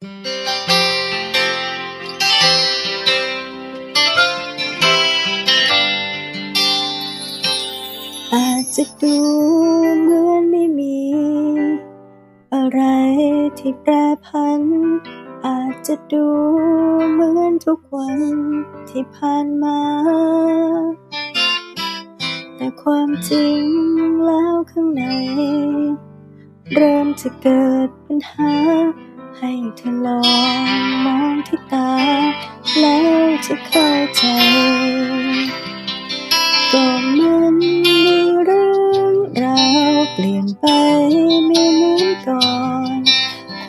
อาจจะดูเหมือนไม่มี อะไรที่แปรผัน อาจจะดูเหมือนทุกวันที่ผ่านมา แต่ความจริงแล้วข้างใน เริ่มจะเกิดปัญหา ให้เธอลองมองที่ตา แล้วจะเข้าใจ ก็มือนมีเรื่องราวเปลี่ยนไปไม่เหมือนก่อน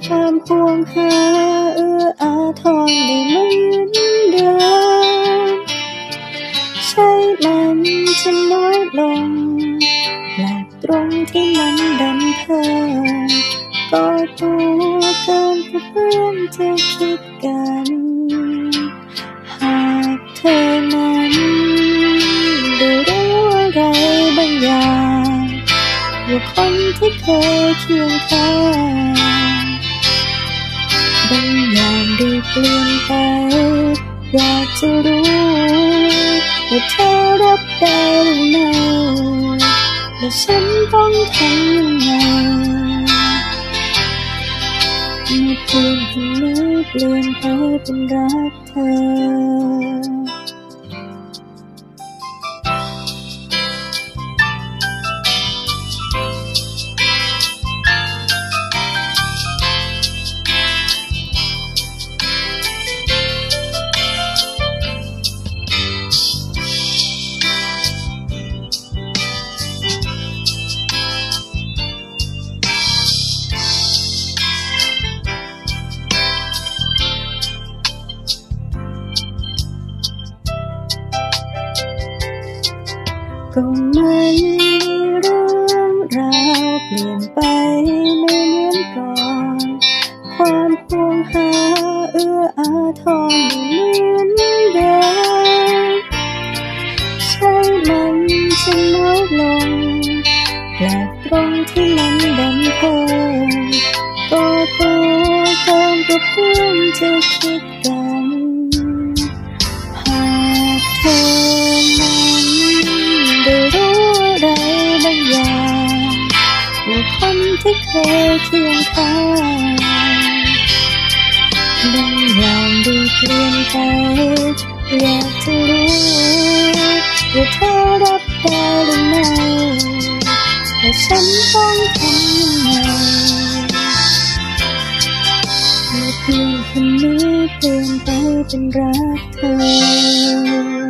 ความห่วงหาเอื้ออาทรไม่เหมือนเดิมใช่มันจะน้อยลงแปลกตรงที่มันดัน กินกว่าเพื่อนจะคิดกัน หากเธอนั้นได้รู้อะไรบางอย่างว่าคนที่เคยเคียงข้างบางอย่างได้เปลี่ยนไป อยากจะรู้ว่าเธอรับได้หรือไม่และฉันต้องทำยังไง มื่อเพื่อนคนนี้เปลี่ยนไปเป็นรักเธอ ก็ไม่มีเรื่องราวเปลี่ยนไปไม่เหมือนก่อน ความห่วงหาเอื้ออาทรเหมือนเดิมใช่มันจะน้อยลงแปลกตรงที่มันดันเพิ่มก็ตัวเกินกว่าเพื่อนจะคิดกัน ที่เคยเคียงข้างบางอย่างได้เปลี่ยนไปอยากจะรู้ว่าเธอรับได้หรือไม่และฉันต้องทำยังไงเมื่อเพียงคนนี้เปลี่ยนไปเป็นรักเธอ